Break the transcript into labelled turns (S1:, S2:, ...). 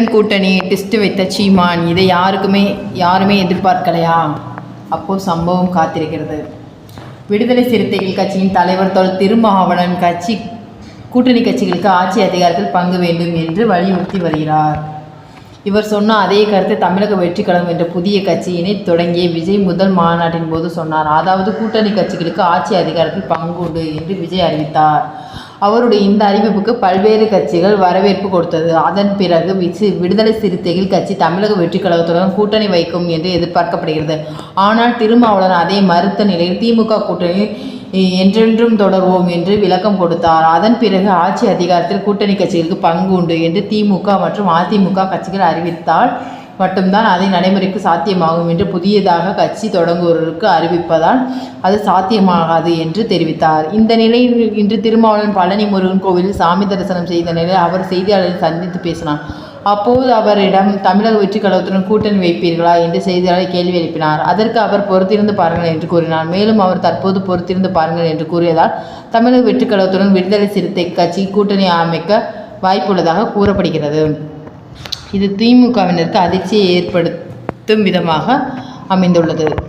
S1: கூட்டணி டிஸ்ட் வைத்த சீமான் இதை யாருக்குமே யாருமே எதிர்பார்க்கலையா? அப்போ சம்பவம் காத்திருக்கிறது. விடுதலை சிறுத்தைகள் கட்சியின் தலைவர் தொல் திருமாவளவன் கட்சி கூட்டணி கட்சிகளுக்கு ஆட்சி அதிகாரத்தில் பங்கு வேண்டும் என்று வலியுறுத்தி வருகிறார். இவர் சொன்ன அதே கருத்தை தமிழக வெற்றிக்கழகம் என்ற புதிய கட்சியினை தொடங்கிய விஜய் முதல் மாநாட்டின் போது சொன்னார். அதாவது கூட்டணி கட்சிகளுக்கு ஆட்சி அதிகாரத்தில் பங்கு உண்டு என்று விஜய் அறிவித்தார். அவருடைய இந்த அறிவிப்புக்கு பல்வேறு கட்சிகள் வரவேற்பு கொடுத்தது. அதன் பிறகு விசி விடுதலை சிறுத்தைகள் கட்சி தமிழக வெற்றி கழகத்துடன் கூட்டணி வைக்கும் என்று எதிர்பார்க்கப்படுகிறது. ஆனால் திருமாவளவன் அதை மறுத்த நிலையில் திமுக கூட்டணி என்றென்றும் தொடர்வோம் என்று விளக்கம் கொடுத்தார். அதன் பிறகு ஆட்சி அதிகாரத்தில் கூட்டணி கட்சிகளுக்கு பங்கு உண்டு என்று திமுக மற்றும் அதிமுக கட்சிகள் அறிவித்தால் மட்டும்தான் அதை நடைமுறைக்கு சாத்தியமாகும் என்று புதியதாக கட்சி தொடங்குவோருக்கு அறிவிப்பதால் அது சாத்தியமாகாது என்று தெரிவித்தார். இந்த நிலையில் இன்று திருமாவளவன் பழனி முருகன் கோவிலில் சாமி தரிசனம் செய்த நிலையில் அவர் செய்தியாளரை சந்தித்து பேசினார். அப்போது அவரிடம் தமிழக வெற்றி கழகத்துடன் கூட்டணி வைப்பீர்களா? என்று செய்தியாளர் கேள்வி எழுப்பினார். அதற்கு அவர் பொறுத்திருந்து பாருங்கள் என்று கூறினார். மேலும் அவர் தற்போது பொறுத்திருந்து பாருங்கள் என்று கூறியதால் தமிழக வெற்றி கழகத்துடன் விடுதலை சிறுத்தை கட்சி கூட்டணி அமைக்க வாய்ப்புள்ளதாக கூறப்படுகிறது. இது திமுகவினருக்கு அதிர்ச்சியை ஏற்படுத்தும் விதமாக அமைந்துள்ளது.